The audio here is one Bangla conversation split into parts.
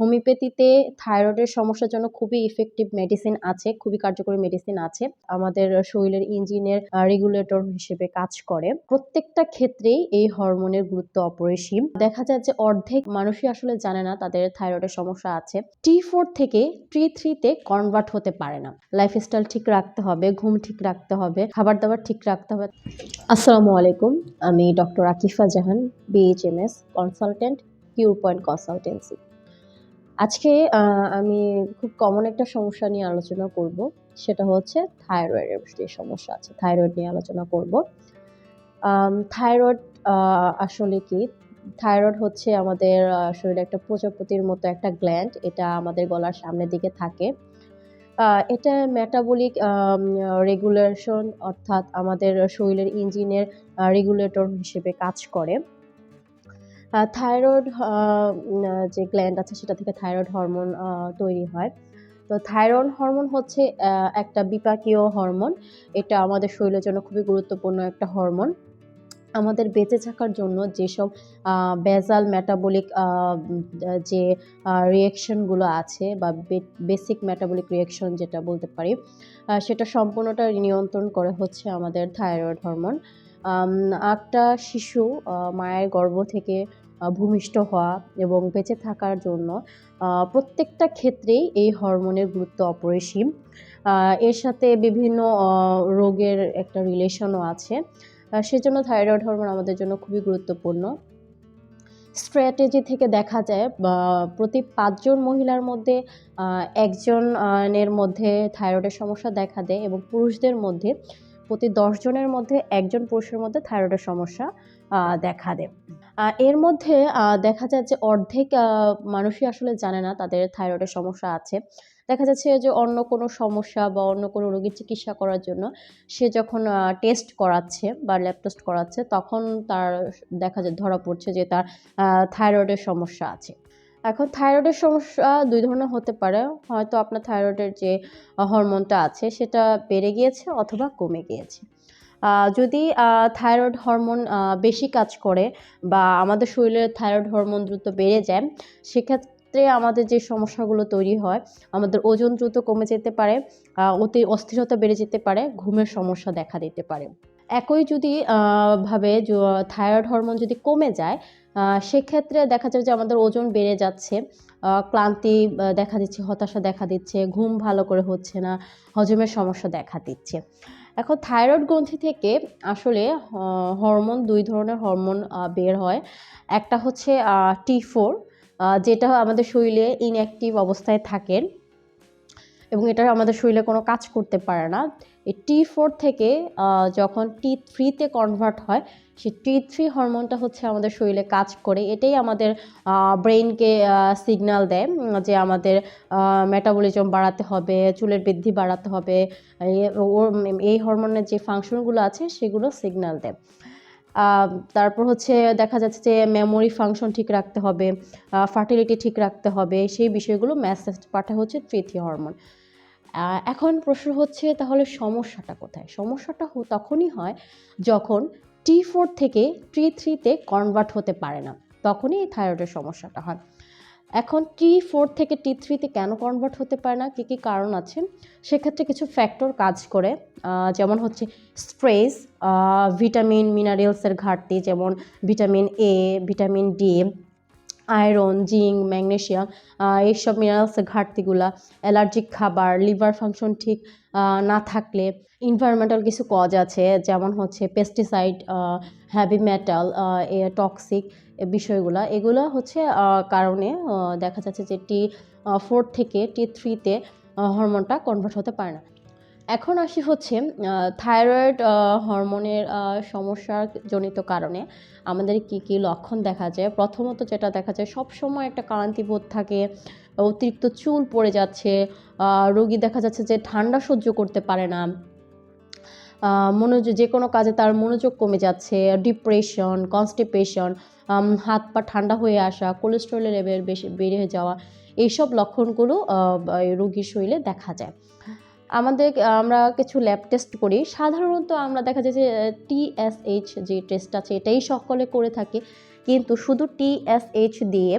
হোমিওপ্যাথিতে থাইরয়েডের সমস্যার জন্য খুবই ইফেক্টিভ মেডিসিন আছে, খুবই কার্যকরী মেডিসিন আছে। আমাদের শরীরের ইঞ্জিনের রেগুলেটর হিসেবে কাজ করে। প্রত্যেকটা ক্ষেত্রেই এই হরমোনের গুরুত্ব অপরিসীম। দেখা যায় যে অর্ধেক মানুষই আসলে জানে না তাদের থাইরয়েডের সমস্যা আছে। টি ফোর থেকে টি থ্রিতে কনভার্ট হতে পারে না। লাইফস্টাইল ঠিক রাখতে হবে, ঘুম ঠিক রাখতে হবে খাবার দাবার ঠিক রাখতে হবে। আসসালামু আলাইকুম, আমি doctor Akifa Jahan BHMS consultant cure point consultancy আজকে আমি খুব কমন একটা সমস্যা নিয়ে আলোচনা করব। সেটা হচ্ছে থাইরয়েডের যে সমস্যা আছে থাইরয়েড নিয়ে আলোচনা করব। থাইরয়েড আসলে কি? থাইরয়েড হচ্ছে আমাদের শরীরে একটা প্রজাপতির মতো একটা গ্ল্যান্ড এটা আমাদের গলার সামনের দিকে থাকে। এটা মেটাবলিক রেগুলেশন অর্থাৎ আমাদের শরীরের ইঞ্জিনের রেগুলেটর হিসেবে কাজ করে। থাইরয়েড যে গ্ল্যান্ড আছে সেটা থেকে থাইরয়েড হরমোন তৈরি হয়। তো থাইরয়েড হরমোন হচ্ছে একটা বিপাকীয় হরমোন এটা আমাদের শরীরের জন্য খুবই গুরুত্বপূর্ণ একটা হরমোন আমাদের বেঁচে থাকার জন্য যেসব বেজাল মেটাবলিক যে রিয়েকশনগুলো আছে বা বেসিক মেটাবলিক রিয়েকশন যেটা বলতে পারি সেটা সম্পূর্ণটা নিয়ন্ত্রণ করে হচ্ছে আমাদের থাইরয়েড হরমোন একটা শিশু মায়ের গর্ভ থেকে ভূমিষ্ঠ হওয়া এবং বেঁচে থাকার জন্য প্রত্যেকটা ক্ষেত্রেই এই হরমোনের গুরুত্ব অপরিসীম। এর সাথে বিভিন্ন রোগের একটা রিলেশনও আছে। সেজন্য থাইরয়েড হরমোন আমাদের জন্য খুবই গুরুত্বপূর্ণ। স্ট্র্যাটেজি থেকে দেখা যায় প্রতি পাঁচজন মহিলার মধ্যে আহ, একজন আহ, এর মধ্যে থাইরয়েডের সমস্যা দেখা দেয় এবং পুরুষদের মধ্যে প্রতি দশজনের মধ্যে একজন পুরুষের মধ্যে থাইরয়েডের সমস্যা দেখা দেয়। এর মধ্যে দেখা যায় যে অর্ধেক মানুষই আসলে জানে না তাদের থাইরয়েডের সমস্যা আছে। দেখা যাচ্ছে যে অন্য কোনো সমস্যা বা অন্য কোনো রোগীর চিকিৎসা করার জন্য সে যখন টেস্ট করাচ্ছে বা ল্যাব টেস্ট করাচ্ছে তখন তার দেখা যায়, ধরা পড়ছে যে তার থাইরয়েডের সমস্যা আছে। এখন থাইরয়েডের সমস্যা দুই ধরনের হতে পারে। হয়তো আপনার থাইরয়েডের যে হরমোনটা আছে সেটা বেড়ে গিয়েছে অথবা কমে গিয়েছে। যদি থাইরয়েড হরমোন বেশি কাজ করে বা আমাদের শরীরে থাইরয়েড হরমোন দ্রুত বেড়ে যায়, সেক্ষেত্রে আমাদের যে সমস্যাগুলো তৈরি হয়, আমাদের ওজন দ্রুত কমে যেতে পারে অতি অস্থিরতা বেড়ে যেতে পারে, ঘুমের সমস্যা দেখা দিতে পারে। একই যদি ভাবে থাইরয়েড হরমোন যদি কমে যায় সেক্ষেত্রে দেখা যাবে যে আমাদের ওজন বেড়ে যাচ্ছে ক্লান্তি দেখা দিচ্ছে, হতাশা দেখা দিচ্ছে, ঘুম ভালো করে হচ্ছে না, হজমের সমস্যা দেখা দিচ্ছে। এখন থাইরয়েড গ্রন্থি থেকে আসলে হরমোন, দুই ধরনের হরমোন বের হয়। একটা হচ্ছে টি ফোর যেটা আমাদের শরীরে ইনঅ্যাক্টিভ অবস্থায় থাকে এবং এটা আমাদের শরীরে কোনো কাজ করতে পারে না। এই টি ফোর থেকে যখন টি থ্রিতে কনভার্ট হয়, সেই টি থ্রি হরমোনটা হচ্ছে আমাদের শরীরে কাজ করে। এটাই আমাদের ব্রেইনকে সিগন্যাল দেয় যে আমাদের মেটাবলিজম বাড়াতে হবে, চুলের বৃদ্ধি বাড়াতে হবে এই- হরমোনের যে ফাংশনগুলো আছে, সেগুলো সিগন্যাল দেয়। তারপর হচ্ছে দেখা যাচ্ছে যে মেমোরি ফাংশন ঠিক রাখতে হবে ফার্টিলিটি ঠিক রাখতে হবে, সেই বিষয়গুলো মেসেজ পাঠায় হচ্ছে তৃতীয় হরমোন এখন প্রশ্ন হচ্ছে তাহলে সমস্যাটা কোথায়? সমস্যাটা তখনই হয় যখন টি ফোর থেকে টি থ্রিতে কনভার্ট হতে পারে না। তখনই থাইরয়েডের সমস্যাটা হয়। এখন টি ফোর থেকে টি থ্রিতে কেন কনভার্ট হতে পারে না? কী কী কারণ আছে? সেক্ষেত্রে কিছু ফ্যাক্টর কাজ করে। যেমন হচ্ছে স্ট্রেস ভিটামিন মিনারেলসের ঘাটতি, যেমন vitamin A vitamin D iron, zinc magnesium এইসব মিনারেলসের ঘাটতিগুলা অ্যালার্জিক খাবার লিভার ফাংশন ঠিক না থাকলে ইনভায়রনমেন্টাল কিছু কজ আছে, যেমন হচ্ছে পেস্টিসাইড হ্যাভি মেটাল টক্সিক বিষয়গুলো, এগুলো হচ্ছে কারণে দেখা যাচ্ছে যে টি ফোর থেকে টি থ্রিতে হরমোনটা কনভার্ট হতে পারে না। এখন আসি হচ্ছে থাইরয়েড হরমোনের সমস্যার জনিত কারণে। আমাদের কি কি লক্ষণ দেখা যায়? প্রথমত যেটা দেখা যায় সব সময় একটা ক্লান্তিবোধ থাকে, অতিরিক্ত চুল পড়ে যাচ্ছে রোগী দেখা যাচ্ছে যে ঠান্ডা সহ্য করতে পারে না। মনোযোগ যে কোনো কাজে তার মনোযোগ কমে যাচ্ছে ডিপ্রেশন কনস্টিপেশন হাত পা ঠান্ডা হয়ে আসা কোলেস্ট্রলের লেভেল বেশি বেড়ে যাওয়া, এইসব লক্ষণগুলো রোগীর শরীরে দেখা যায়। আমাদের, আমরা কিছু ল্যাব টেস্ট করি। সাধারণত আমরা দেখা যায় যে টিএসএইচ যে টেস্ট আছে, এটাই সকলে করে থাকি। কিন্তু শুধু টিএসএইচ দিয়ে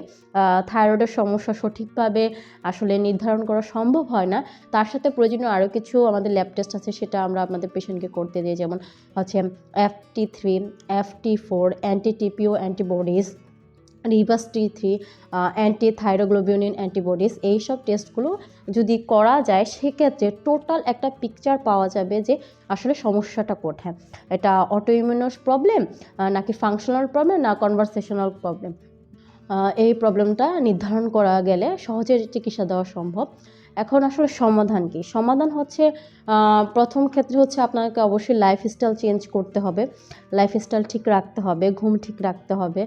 থাইরয়েডের সমস্যা সঠিকভাবে আসলে নির্ধারণ করা সম্ভব হয় না। তার সাথে প্রয়োজনীয় আরও কিছু আমাদের ল্যাব টেস্ট আছে, সেটা আমরা আমাদের পেশেন্টকে করতে দিই। যেমন হচ্ছে FT three F T four anti TPO antibodies reverse T three anti thyroglobulin antibodies এইসব টেস্টগুলো যদি করা যায়, সেক্ষেত্রে টোটাল একটা পিকচার পাওয়া যাবে যে আসলে সমস্যাটা কোথায়। এটা অটোইমিউনাস প্রবলেম নাকি ফাংশনাল প্রবলেম না কনভারসেশনাল প্রবলেম এই প্রবলেমটা নির্ধারণ করা গেলে সহজে চিকিৎসা দেওয়া সম্ভব। এখন আসলে সমাধান কি? সমাধান হচ্ছে প্রথম ক্ষেত্রে হচ্ছে আপনাকে অবশ্যই লাইফস্টাইল চেঞ্জ করতে হবে। লাইফস্টাইল ঠিক রাখতে হবে, ঘুম ঠিক রাখতে হবে।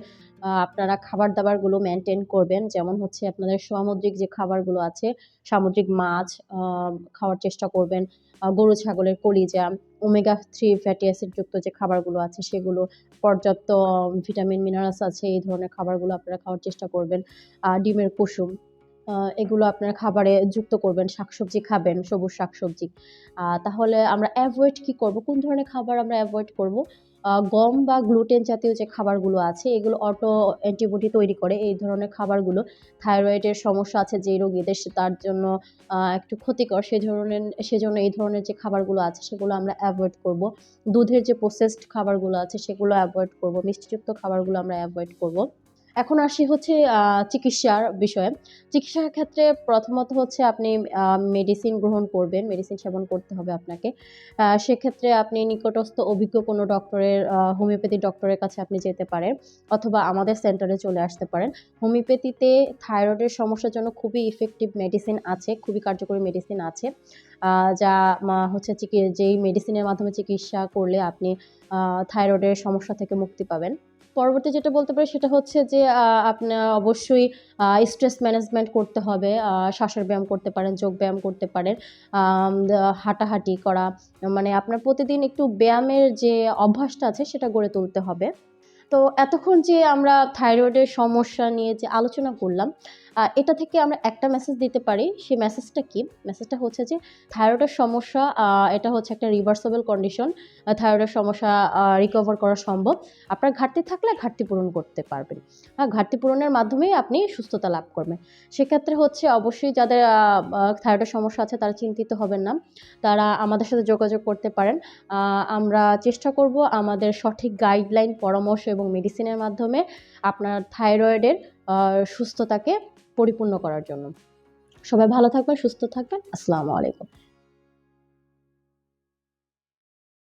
আপনারা খাবার দাবারগুলো মেনটেন করবেন। যেমন হচ্ছে আপনাদের সামুদ্রিক যে খাবারগুলো আছে, সামুদ্রিক মাছ খাওয়ার চেষ্টা করবেন। গরু, ছাগলের কলিজা ওমেগা থ্রি ফ্যাটি অ্যাসিডযুক্ত যে খাবারগুলো আছে, সেগুলো, পর্যাপ্ত ভিটামিন মিনারেলস আছে, এই ধরনের খাবারগুলো আপনারা খাওয়ার চেষ্টা করবেন। ডিমের কুসুম এগুলো আপনার খাবারে যুক্ত করবেন, শাকসবজি খাবেন, সবুজ শাকসবজি। তাহলে আমরা অ্যাভয়েড কি করব? কোন ধরনের খাবার আমরা অ্যাভয়েড করব? গম বা গ্লুটেন জাতীয় যে খাবারগুলো আছে, এগুলো অটো অ্যান্টিবডি তৈরি করে। এই ধরনের খাবারগুলো থাইরয়েডের সমস্যা আছে যে রোগীদের তার জন্য একটু ক্ষতিকর। সে ধরনের সেজন্য এই ধরনের যে খাবারগুলো আছে, সেগুলো আমরা অ্যাভয়েড করব। দুধের যে প্রসেসড খাবারগুলো আছে, সেগুলো অ্যাভয়েড করব। মিষ্টিযুক্ত খাবারগুলো আমরা অ্যাভয়েড করব। এখন আসি হচ্ছে চিকিৎসার বিষয়ে। চিকিৎসার ক্ষেত্রে প্রথমত হচ্ছে আপনি মেডিসিন গ্রহণ করবেন মেডিসিন সেবন করতে হবে আপনাকে। সেক্ষেত্রে আপনি নিকটস্থ অভিজ্ঞ কোনো ডক্টরের হোমিওপ্যাথি ডক্টরের কাছে আপনি যেতে পারেন অথবা আমাদের সেন্টারে চলে আসতে পারেন। হোমিওপ্যাথিতে থাইরয়েডের সমস্যার জন্য খুবই ইফেক্টিভ মেডিসিন আছে, খুবই কার্যকরী মেডিসিন আছে। যা হচ্ছে চিকি- যেই মেডিসিনের মাধ্যমে চিকিৎসা করলে আপনি থাইরয়েডের সমস্যা থেকে মুক্তি পাবেন। পরবর্তী যেটা বলতে পারি সেটা হচ্ছে যে আপনার অবশ্যই স্ট্রেস ম্যানেজমেন্ট করতে হবে। শ্বাসের ব্যায়াম করতে পারেন, যোগ ব্যায়াম করতে পারেন। হাঁটাহাঁটি করা। মানে আপনার প্রতিদিন একটু ব্যায়ামের যে অভ্যাসটা আছে সেটা গড়ে তুলতে হবে। তো এতক্ষণ যে আমরা থাইরয়েডের সমস্যা নিয়ে যে আলোচনা করলাম এটা থেকে আমরা একটা মেসেজ দিতে পারি। সেই মেসেজটা কি? মেসেজটা হচ্ছে যে থাইরয়েডের সমস্যা এটা হচ্ছে একটা রিভার্সেবল কন্ডিশন থাইরয়েডের সমস্যা রিকভার করা সম্ভব। আপনার ঘাটতি থাকলে ঘাটতি পূরণ করতে পারবেন। হ্যাঁ ঘাটতি পূরণের মাধ্যমেই আপনি সুস্থতা লাভ করবেন। সেক্ষেত্রে হচ্ছে অবশ্যই যাদের থাইরয়েডের সমস্যা আছে, তারা চিন্তিত হবেন না। তারা আমাদের সাথে যোগাযোগ করতে পারেন। আমরা চেষ্টা করব আমাদের সঠিক গাইডলাইন পরামর্শ এবং মেডিসিনের মাধ্যমে আপনার থাইরয়েডের সুস্থতাকে পরিপূর্ণ করার জন্য। সবাই ভালো থাকবেন সুস্থ থাকবেন। আসসালামু আলাইকুম।